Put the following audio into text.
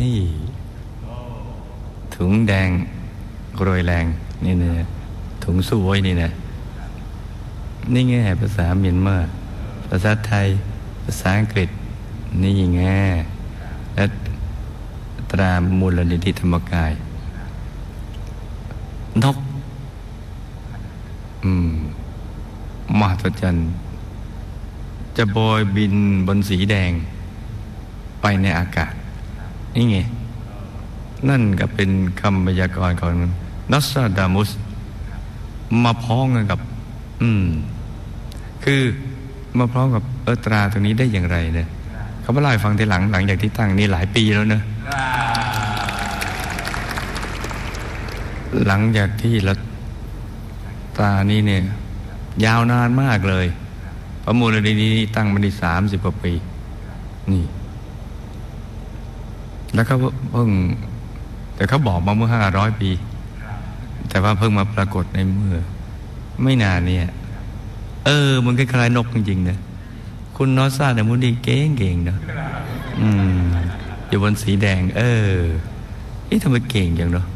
นี่ ถุงแดงโรยแรงนี่เนะถุงสู้ไว้นี่นะนี่ไงภาษาเมียนมาภาษาไทย ภาษาอังกฤษ นี่ไงและตรามูลนิธิธรรมกาย นก อืม มหัศจรรย์จะโบยบินบนสีแดงไปในอากาศ นี่ไง นั่นก็เป็นคำพยากรณ์ของนอสตราดามุส มาพ้องกันกับ อืม คือมาพร้อมกับเออตราตรงนี้ได้อย่างไรเนี่ยเขามาเล่าให้ฟังทีหลังหลังจากที่ตั้งนี่หลายปีแล้วเนอะหลังจากที่รัตานี้เนี่ย ยาวนานมากเลยพระมูลนิธินี้ตั้งมาได้สามสิบกว่าปี นี่ แล้วก็เพิ่ง แต่เขาบอกมาเมื่อห้าร้อยปี แต่ว่าเพิ่งมาปรากฏในเมื่อ ไม่นานเนี่ย เออ มันคล้ายๆนกจริงๆนะคุณนอสซาเนยมุนดีเก่งๆเนาะอืมอยู่บนสีแดง เออนี่ทำไมเก่งอย่างเนาะ